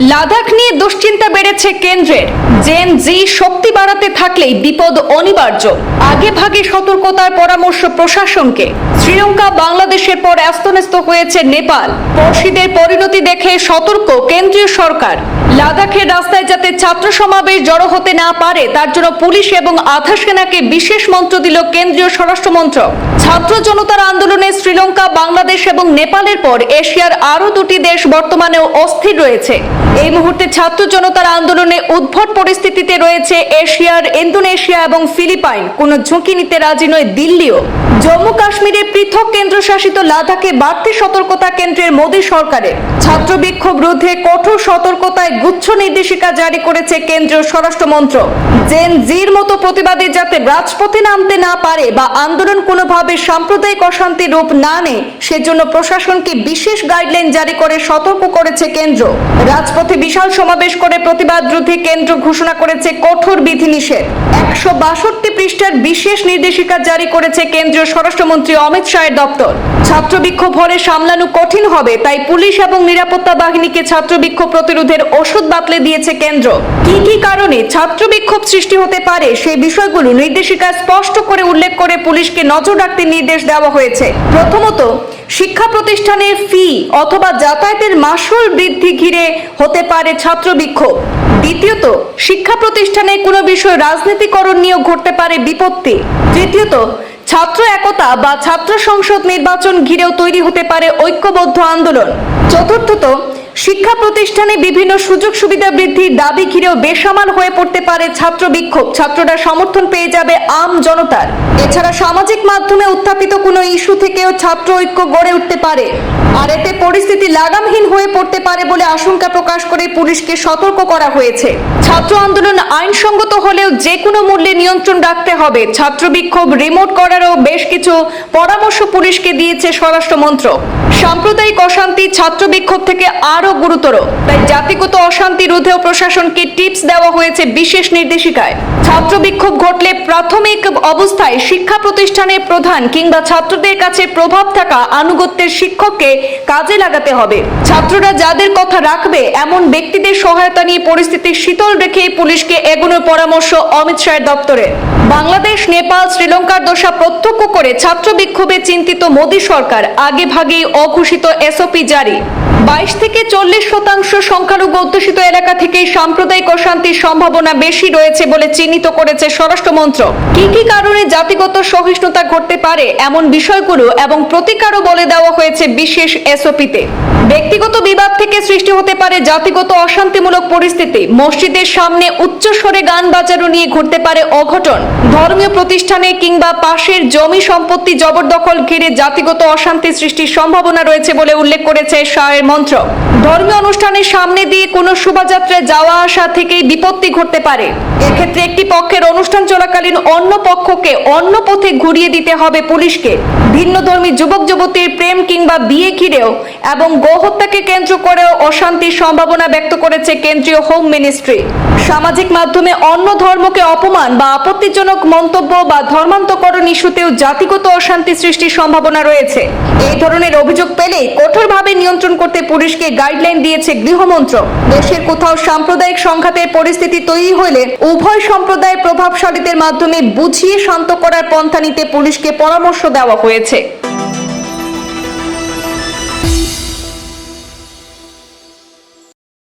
লাদাখ নিয়ে দুশ্চিন্তা বেড়েছে কেন্দ্রের। জেন জি শক্তি বাড়াতে থাকলেই বিপদ অনিবার্য। আগে ভাগে সতর্কতার পরামর্শ প্রশাসনকে। শ্রীলঙ্কা, বাংলাদেশের পর অস্তন্যস্ত হয়েছে নেপাল। পড়শিদের পরিণতি দেখে সতর্ক কেন্দ্রীয় সরকার। লাদাখের রাস্তায় যাতে ছাত্র সমাবেশ জড়ো হতে না পারে, তার জন্য পুলিশ এবং আধা সেনাকে বিশেষ মন্ত্র দিল কেন্দ্রীয় স্বরাষ্ট্র মন্ত্রক। ছাত্র জনতার আন্দোলনে শ্রীলঙ্কা, বাংলাদেশ এবং নেপালের পর এশিয়ার আরও দুটি দেশ বর্তমানেও অস্থির রয়েছে। এই মুহূর্তে ছাত্র জনতার আন্দোলনে উদ্ভট পরিস্থিতিতে রয়েছে এশিয়ার, ইন্দোনেশিয়া এবং ফিলিপাইন। কোনো ঝুঁকি নিতে রাজি নয় দিল্লিও। জম্মু কাশ্মীরে পৃথক কেন্দ্রশাসিত লাদাখে বাড়তি সতর্কতা কেন্দ্রের মোদী সরকারের ছাত্র বিক্ষোভ রোধে কঠোর সতর্কতায় গুচ্ছ নির্দেশিকা জারি করেছে কেন্দ্রীয় স্বরাষ্ট্র মন্ত্রক। জেন জির মতো প্রতিবাদী যাতে রাজপথে নামতে না পারে বা আন্দোলন কোনোভাবে সাম্প্রদায়িক অশান্তি রূপ না নেয়, সেজন্য প্রশাসনকে বিশেষ গাইডলাইন জারি করে সতর্ক করেছে কেন্দ্র। রাজপথে বিশাল সমাবেশ করে প্রতিবাদ রোধে কেন্দ্র ঘোষণা করেছে কঠোর বিধিনিষেধ। একশো বাষট্টি পৃষ্ঠার বিশেষ নির্দেশিকা জারি করেছে কেন্দ্রীয় স্বরাষ্ট্রমন্ত্রী অমিত শাহের দপ্তর। ছাত্র বিক্ষোভ হলে সামলানো কঠিন হবে, তাই পুলিশ এবং নিরাপত্তা বাহিনীকে ছাত্র বিক্ষোভ প্রতিরোধের ওষুধ বাতলে দিয়েছে কেন্দ্র। কি কি কারণে ছাত্র বিক্ষোভ সৃষ্টি হতে পারে সেই বিষয়গুলো নির্দেশিকায় স্পষ্ট করে উল্লেখ করে পুলিশকে নজর রাখতে নির্দেশ দেওয়া হয়েছে। প্রথমত, শিক্ষা প্রতিষ্ঠানের ফি অথবা যাতায়াতের মাসুল বৃদ্ধি ঘিরে হতে পারে ছাত্র বিক্ষোভ। দ্বিতীয়ত, শিক্ষা প্রতিষ্ঠানে কোনো বিষয় রাজনীতিকরণ নিয়েও ঘটতে পারে বিপত্তি। তৃতীয়ত, ছাত্র একতা বা ছাত্র সংসদ নির্বাচন ঘিরেও তৈরি হতে পারে ঐক্যবদ্ধ আন্দোলন। চতুর্থত শিক্ষা প্রতিষ্ঠানে বিভিন্ন সুযোগ সুবিধা বৃদ্ধির দাবি ঘিরেও বেসামাল হয়ে পড়তে পারে ছাত্র বিক্ষোভ। ছাত্ররা সমর্থন পেয়ে যাবে আম জনতার। এছাড়া সামাজিক মাধ্যমে উত্থাপিত কোনো ইস্যু থেকেও ছাত্র ঐক্য গড়ে উঠতে পারে। আর এতে পরিস্থিতি লাগামহীন হয়ে পড়তে পারে বলে আশঙ্কা প্রকাশ করে পুলিশকে সতর্ক করা হয়েছে। ছাত্র আন্দোলন আইনসঙ্গত হলেও যে কোনো মূল্যে নিয়ন্ত্রণ রাখতে হবে। ছাত্র বিক্ষোভ রিমোট করারও বেশ কিছু পরামর্শ পুলিশকে দিয়েছে স্বরাষ্ট্র মন্ত্রক সাম্প্রদায়িক অশান্তি ছাত্র বিক্ষোভ থেকে আরও গুরুতর। তাই জাতিগত অশান্তি রোধেও প্রশাসনকে টিপস দেওয়া হয়েছে বিশেষ নির্দেশিকায়। ছাত্র বিক্ষোভ ঘটলে প্রাথমিক অবস্থায় শিক্ষা প্রতিষ্ঠানের প্রধান কিংবা ছাত্রদের কাছে প্রভাব থাকা আনুগত্যের শিক্ষককে কাজে লাগাতে হবে। ছাত্ররা যাদের কথা রাখবে, এমন ব্যক্তিদের সহায়তা নিয়ে পরিস্থিতি শীতল রেখে পুলিশকে এগোনোর পরামর্শ অমিত শাহের দপ্তরে। বাংলাদেশ, নেপাল, শ্রীলঙ্কার দশা প্রত্যক্ষ করে ছাত্র বিক্ষোভে চিন্তিত মোদী সরকার, আগে ভাগেই অঘোষিত এসওপি জারি। বাইশ থেকে চল্লিশ শতাংশ সংখ্যালঘু অধ্যুষিত এলাকা থেকে সাম্প্রদায়িক অশান্তির সম্ভাবনা বেশি রয়েছে বলে চিহ্নিত করেছে স্বরাষ্ট্রমন্ত্র কি কি কারণে জাতিগত সহিষ্ণুতা ঘটতে পারে এমন বিষয়গুলো এবং প্রতিকারও বলে দেওয়া হয়েছে বিশেষ এসওপিতে ব্যক্তিগত বিবাদ থেকে সৃষ্টি হতে পারে জাতিগত অশান্তিমূলক পরিস্থিতি। মসজিদের সামনে উচ্চ স্বরে গান বাজানো নিয়ে ঘটতে পারে অঘটন। ধর্মীয় প্রতিষ্ঠানে কিংবা পাশের জমি সম্পত্তি জবরদখল ঘিরে জাতিগত অশান্তি সৃষ্টির সম্ভাবনা রয়েছে বলে উল্লেখ করেছে শাহের মন্ত্রক। ধর্মীয় অনুষ্ঠানের সামনে দিয়ে কোনো শোভাযাত্রায় যাওয়া আসা থেকেই বিপত্তি ঘটতে পারে। এক্ষেত্রে একটি পক্ষের অনুষ্ঠান চলাকালীন অন্য পক্ষকে অন্য পথে ঘুরিয়ে দিতে হবে পুলিশকে। ভিন্ন ধর্মী যুবক যুবতীর প্রেম কিংবা বিয়ে ঘিরেও এবং গোহত্যাকে কেন্দ্র করেও অশান্তির সম্ভাবনা ব্যক্ত করেছে কেন্দ্রীয় হোম মিনিস্ট্রি। সামাজিক মাধ্যমে অন্য ধর্মকে অপমান বা আপত্তিজনক মন্তব্য বা ধর্মান্তকরণ ইস্যুতেও জাতিগত অশান্তি সৃষ্টির সম্ভাবনা রয়েছে। এই ধরনের অভিযোগ পেলে কঠোরভাবে নিয়ন্ত্রণ করতে পুলিশকে গাইডলাইন দিয়েছে গৃহমন্ত্রক। দেশের কোথাও সাম্প্রদায়িক সংঘাতের পরিস্থিতি তৈরি হলে উভয় সম্প্রদায়ের প্রভাবশালীদের মাধ্যমে বুঝিয়ে শান্ত করার পন্থা নিতে পুলিশকে পরামর্শ দেওয়া হয়েছে।